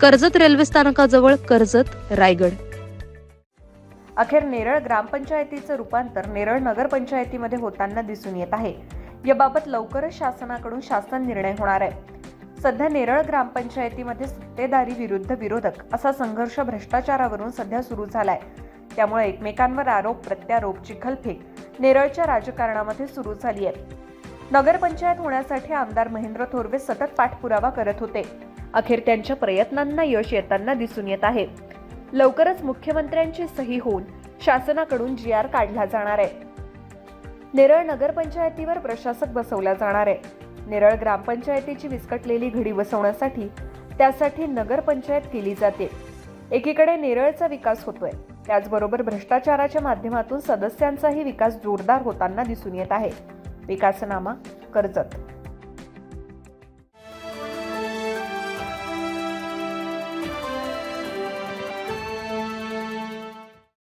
Karjat railway स्थानकाजवळ कर्जत रायगड. अखेर नेरळ ग्रामपंचायतीचं रूपांतर नेरळ नगरपंचायतीमध्ये होताना दिसून येत आहे. याबाबत लवकरच शासनाकडून शासन निर्णय होणार आहे. सध्या नेरळ ग्रामपंचायतीमध्ये सत्तेधारी विरुद्ध विरोधक असा संघर्ष भ्रष्टाचारावरून सध्या सुरू झालाय. त्यामुळे एकमेकांवर आरोप प्रत्यारोप चिखलफेक नेरळच्या राजकारणामध्ये सुरू झाली आहे नगरपंचायत होण्यासाठी आमदार महेंद्र थोरवे सतत पाठपुरावा करत होते. अखेर त्यांच्या प्रयत्नांना यश येताना दिसून येत आहे. लवकरच मुख्यमंत्र्यांची सही होऊन शासनाकडून जी आर काढला जाणार आहे. नेरळ नगरपंचायतीवर प्रशासक बसवला जाणार आहे. नेरळ ग्रामपंचायतीची विस्कटलेली घडी बसवण्यासाठी त्यासाठी नगरपंचायत केली जाते. एकीकडे नेरळचा विकास होतोय. त्याचबरोबर भ्रष्टाचाराच्या माध्यमातून सदस्यांचाही विकास जोरदार होताना दिसून येत आहे. विकासनामा कर्जत